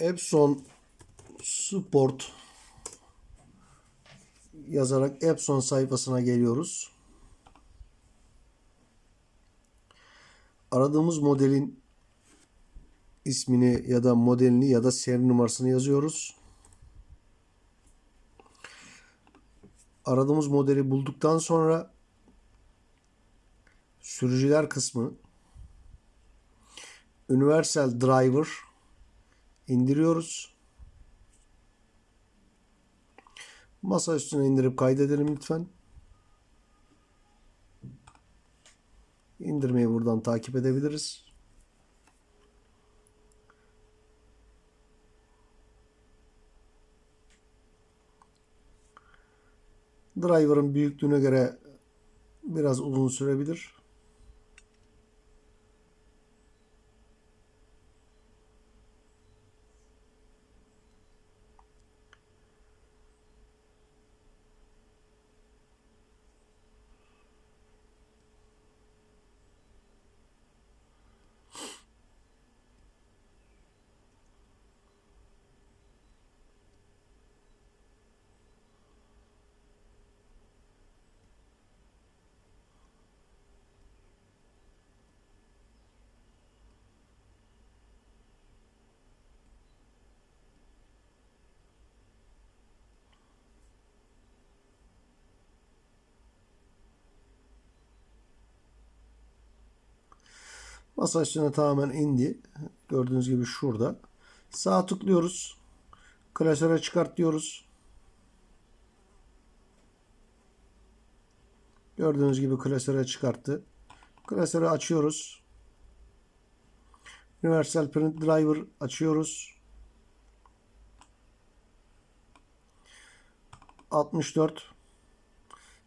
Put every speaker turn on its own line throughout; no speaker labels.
Epson Support yazarak Epson sayfasına geliyoruz. Aradığımız modelin ismini ya da modelini ya da seri numarasını yazıyoruz. Aradığımız modeli bulduktan sonra sürücüler kısmı Universal Driver indiriyoruz. Masa üstüne indirip kaydedelim lütfen. İndirmeyi buradan takip edebiliriz. Driver'ın büyüklüğüne göre biraz uzun sürebilir. Masa üstüne tamamen indi. Gördüğünüz gibi şurada. Sağ tıklıyoruz. Klasöre çıkart diyoruz. Gördüğünüz gibi klasöre çıkarttı. Klasörü açıyoruz. Universal Print Driver açıyoruz. 64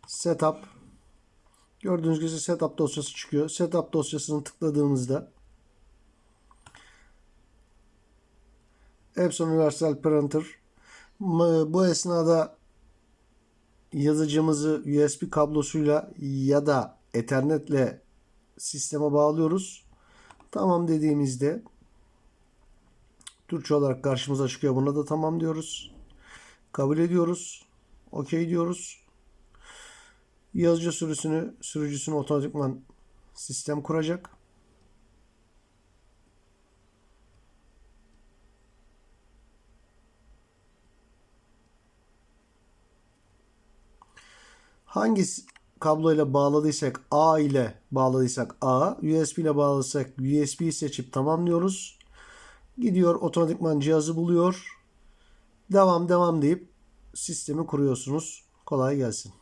Setup Gördüğünüz gibi setup dosyası çıkıyor. Setup dosyasını tıkladığımızda Epson Universal Printer bu esnada yazıcımızı USB kablosuyla ya da Ethernet'le sisteme bağlıyoruz. Tamam dediğimizde Türkçe olarak karşımıza çıkıyor. Buna da tamam diyoruz. Kabul ediyoruz. OK diyoruz. Yazıcı sürüsünü, sürücüsünü otomatikman sistem kuracak. Hangi kabloyla bağladıysak A ile bağladıysak A, USB ile bağladıysak USB seçip tamamlıyoruz. Gidiyor otomatikman cihazı buluyor. Devam devam deyip sistemi kuruyorsunuz. Kolay gelsin.